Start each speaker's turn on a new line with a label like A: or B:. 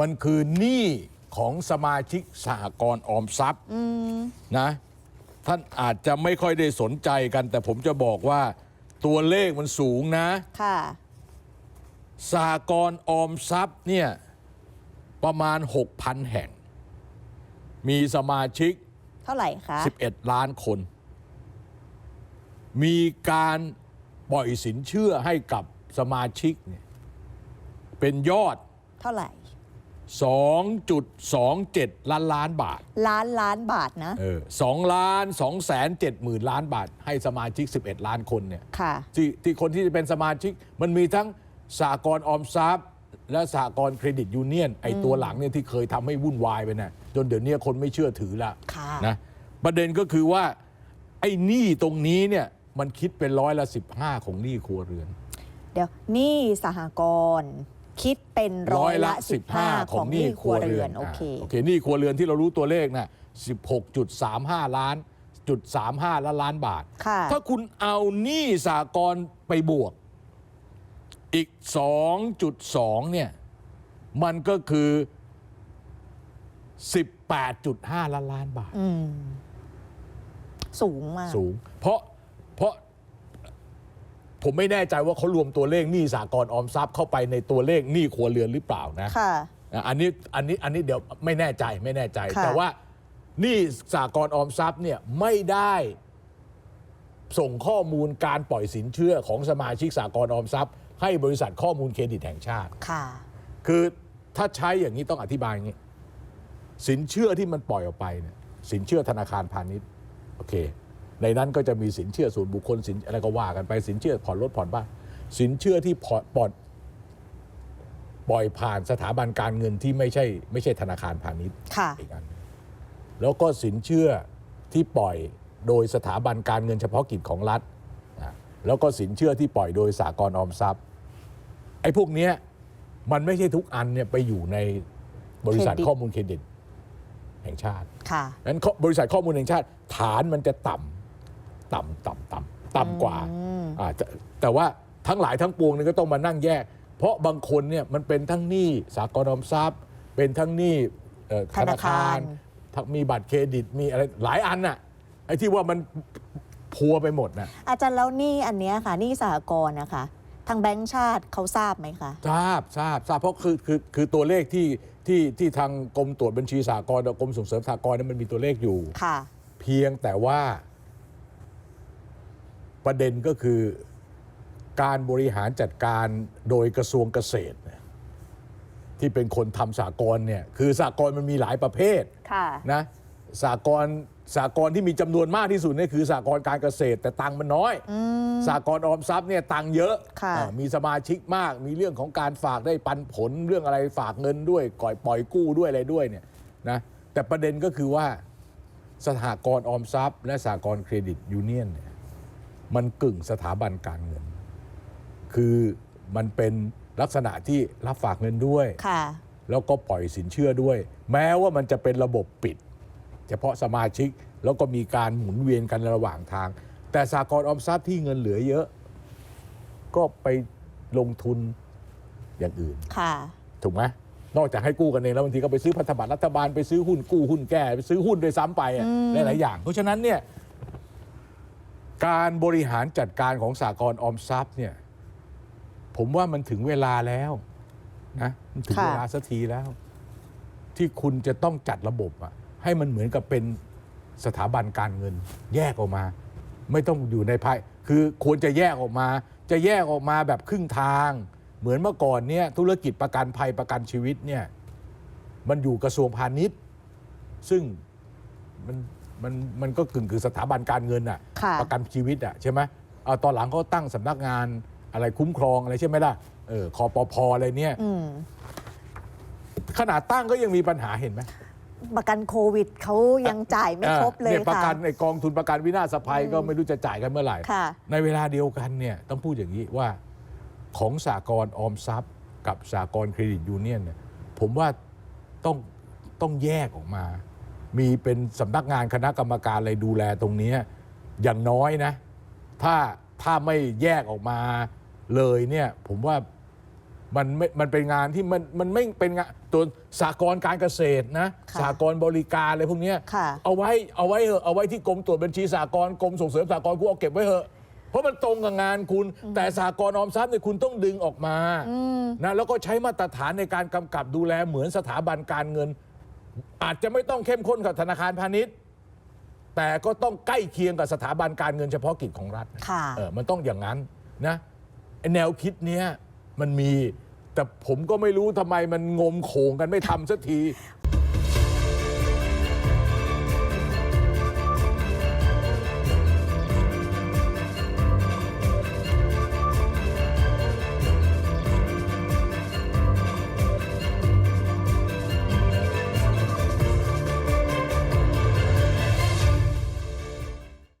A: มันคือหนี้ของสมาชิกสหกรณ์ออมทรัพย์นะ ท่านอาจจะไม่ค่อยได้สนใจกัน แต่ผมจะบอกว่าตัวเลขมันสูงนะ
B: ค่ะ
A: สหกรณ์ออมทรัพย์เนี่ยประมาณ 6,000 แห่ง มีสมาชิก
B: เท่าไหร่คะ
A: 11 ล้านคน มีการปล่อยสินเชื่อให้กับสมาชิกเนี่ยเป็นยอด
B: เท่าไหร่
A: 2.27 ล้านล้านบาท
B: ล้านล้านบาทนะ
A: เออ2ล้าน2แสน7หมื่นล้านบาท ให้สมาชิก 11 ล้านคนเนี่ย
B: ค่ะ
A: ที่ที่คนที่จะเป็นสมาชิก มันมีทั้งสากลออมทรัพย์ และสากลเครดิตยูเนียน ไอตัวหลังเนี่ยที่เคยทำให้วุ่นวายไปนะจนเดี๋ยวนี้คนไม่เชื่อถือละ
B: ค่ะ
A: นะประเด็นก็คือว่าไอ้หนี้ตรงนี้เนี่ยมันคิดเป็นร้อยละ 15 ของหนี้ครัวเรือน
B: เดี๋ยวหนี่สหกรณ์ คิดเป็นร้อยละ 15 ของหนี้ครัวเรือน โอเคา
A: โอเคหนี้ครัวเรือนที่เรารู้ตัวเลขนะ16.35 ล้านจุด35ล้านล้านบาท
B: ค่ะ
A: ถ้าคุณเอาหนี้สากลไปบวก อีก 2.2 เนี่ย มันก็คือ 18.5 ล้านล้านบาท
B: อืมสูงมาก
A: สูง เพราะเพราะ ผมไม่แน่ใจว่าเขารวมตัวเลขหนี้สากลออมทรัพย์เข้าไปในตัวเลขหนี้ครัวเรือนหรือเปล่านะ
B: ค่ะ
A: อะอันนี้อันนี้อันนี้เดี๋ยวไม่แน่ใจไม่แน่ใจ
B: ค่ะ
A: แต่ว่านี่สากลออมทรัพย์เนี่ยไม่ได้ส่งข้อมูลการปล่อยสินเชื่อของสมาชิกสากลออมทรัพย์ ให้บริษัทข้อมูลเครดิตแห่งชาติ
B: ค่ะ
A: คือถ้าใช้อย่างนี้ต้องอธิบายอย่างนี้ สินเชื่อที่มันปล่อยออกไปเนี่ยสินเชื่อธนาคารพาณิชย์โอเค ในนั้นก็จะมีสินเชื่อส่วนบุคคลสินอะไรก็ว่ากันไปสินเชื่อผ่อนรถผ่อนบ้านสินเชื่อที่ผ่อนปลอดปล่อยผ่านสถาบันการเงินที่ไม่ใช่ไม่ใช่ธนาคารพาณิชย์
B: ค่ะ
A: อีกอันหนึ่งแล้วก็สินเชื่อที่ปล่อยโดยสถาบันการเงินเฉพาะกิจของรัฐนะแล้วก็สินเชื่อที่ปล่อยโดยสากลออมทรัพย์ไอ้พวกเนี้ยมันไม่ใช่ทุกอันเนี่ยไปอยู่ในบริษัท
B: เครดิต
A: ข้อมูลเครดิตแห่งชาติ
B: ค่ะ
A: นั้นข้อบริษัทข้อมูลแห่งชาติฐานมันจะต่ำ ต่ำต่ำต่ำต่ำกว่าอ่าแต่แต่ว่าทั้งหลายทั้งปวงเนี่ยก็ต้องมานั่งแยก เพราะบางคนเนี่ยมันเป็นทั้งหนี้สากลออมทรัพย์ เป็นทั้งหนี้เอ่อธ
B: ธ
A: นา
B: นา
A: คา
B: คาร ร
A: ทั้งมีบัตรเครดิตมีอะไรหลายอันน่ะไอ้ที่ว่ามันพัวไปหมดน่ะ
B: อาจารย์แล้วหนี่อันเนี้ยค่ะหนี่สหกรณ์นะคะทางแบงก์ชาติเขาทราบไหมคะ
A: ทราบทราบทราบเพราะคือคือคือตัวเลขที่ที่ที่ทางกรมตรวจบัญชีสากลกรมส่งเสริมสากลนั้นมันมีตัวเลขอยู่
B: ค่ะ
A: เพียงแต่ว่า ประเด็นก็คือการบริหารจัดการโดยกระทรวงเกษตรเนี่ยที่เป็นคนทำสากลเนี่ยคือสากลมันมีหลายประเภท
B: ค่ะ
A: นะสากลสากลที่มีจำนวนมากที่สุดเนี่ยคือสากลการเกษตร แต่ตังค์มันน้อยสากลออมทรัพย์เนี่ยตังค์เยอะ
B: ค่ะ
A: อ่ามีสมาชิกมาก มีเรื่องของการฝากได้ปันผลเรื่องอะไรฝากเงินด้วยก่อยปล่อยกู้ด้วยอะไรด้วยเนี่ยนะแต่ประเด็นก็คือว่าสหกรณ์ออมทรัพย์ และสหกรณ์เครดิตยูเนียนเนี่ย มันกึ่งสถาบันการเงิน คือมันเป็นลักษณะที่รับฝากเงินด้วย
B: ค่ะ
A: แล้วก็ปล่อยสินเชื่อด้วย แม้ว่ามันจะเป็นระบบปิด เฉพาะสมาชิกแล้วก็มีการหมุนเวียนกันระหว่างทาง แต่สากลออมทรัพย์ที่เงินเหลือเยอะ ก็ไปลงทุนอย่างอื่น
B: ค่ะ
A: ถูกไหมนอกจากให้กู้กันเองแล้วบางทีก็ไปซื้อพันธบัตรรัฐบาลไปซื้อหุ้นกู้หุ้นแก้ไปซื้อหุ้นโดวยซ้ำไปอะหลายๆอย่าง เพราะฉะนั้นเนี่ย การบริหารจัดการของสากลออมทรัพย์เนี่ยผมว่ามันถึงเวลาแล้วนะมันถึง
B: ค่ะ
A: เวลาสักทีแล้ว ที่คุณจะต้องจัดระบบอะให้มันเหมือนกับเป็นสถาบันการเงิน แยกออกมา ไม่ต้องอยู่ในภายคือควรจะแยกออกมา จะแยกออกมาแบบครึ่งทาง เหมือนเมื่อก่อนเนี่ยธุรกิจประกันภัยประกันชีวิตเนี่ยมันอยู่กระทรวงพาณิชย์ ซึ่งมัน มันมันก็กึ่งคือสถาบันการเงินอะ
B: ค่ะ
A: ประกันชีวิตอะใช่ไหมเอาตอนหลังเขาตั้งสำนักงานอะไรคุ้มครองอะไรใช่ไหมล่ะเออคอปพอะไรเนี่ย
B: อืม
A: ขนาดตั้งก็ยังมีปัญหาเห็นไหม
B: ประกันโควิดเขายังจ่ายไม่ครบเลย
A: นี่ประ
B: ค่ะ
A: กันในกองทุนประกันวินาศภัยก็ไม่รู้จะจ่ายกันเมื่อไหร่
B: ค่ะ
A: ในเวลาเดียวกันเนี่ยต้องพูดอย่างนี้ว่าของสากลออมทรัพย์ กับสากลเครดิตยูเนียนเนี่ยผมว่าต้องต้องแยกออกมา มีเป็นสำนักงานคณะกรรมการอะไรดูแลตรงเนี้ยอย่างน้อยนะ ถ้าถ้าไม่แยกออกมาเลยเนี่ย ผมว่ามันไม่มันเป็นงานที่มันมันไม่เป็นงานตัวสากลการเกษตรนะ
B: ค่ะ
A: สากลบริการอะไรพวกเนี้ย
B: ค่ะ
A: เอาไว้เอาไว้เถอะเอาไว้ที่กรมตรวจบัญชีสากลกรมส่งเสริมสากลคุณเอาเก็บไว้เถอะเพราะมันตรงกับงานคุณ แต่สากลออมทรัพย์เนี่ยคุณต้องดึงออกมานะแล้วก็ใช้มาตรฐานในการกำกับดูแลเหมือนสถาบันการเงิน อาจจะไม่ต้องเข้มข้นกับธนาคารพาณิชย์ แต่ก็ต้องใกล้เคียงกับสถาบันการเงินเฉพาะกิจของรัฐ
B: ค่ะ
A: เออมันต้องอย่างนั้นนะไอ้แนวคิดเนี้ยมันมี แต่ผมก็ไม่รู้ทำไมมันงมโขงกันไม่ทำสักที